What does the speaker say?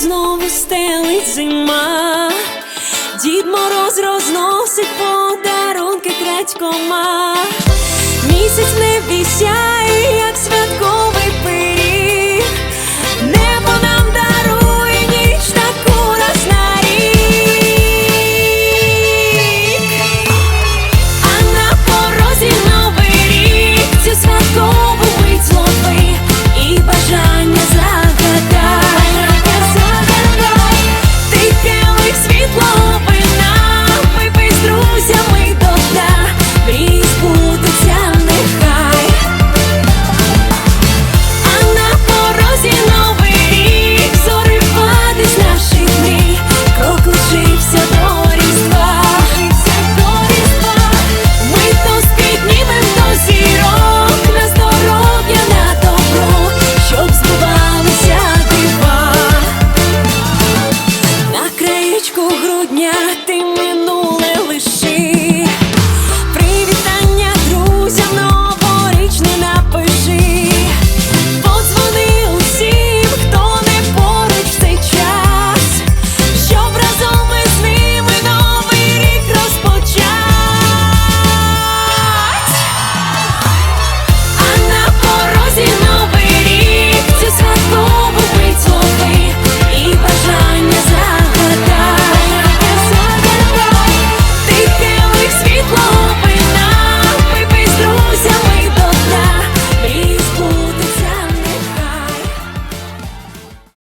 Знову стелить зима, Дід Мороз розносить подарунки крадькома, місяць не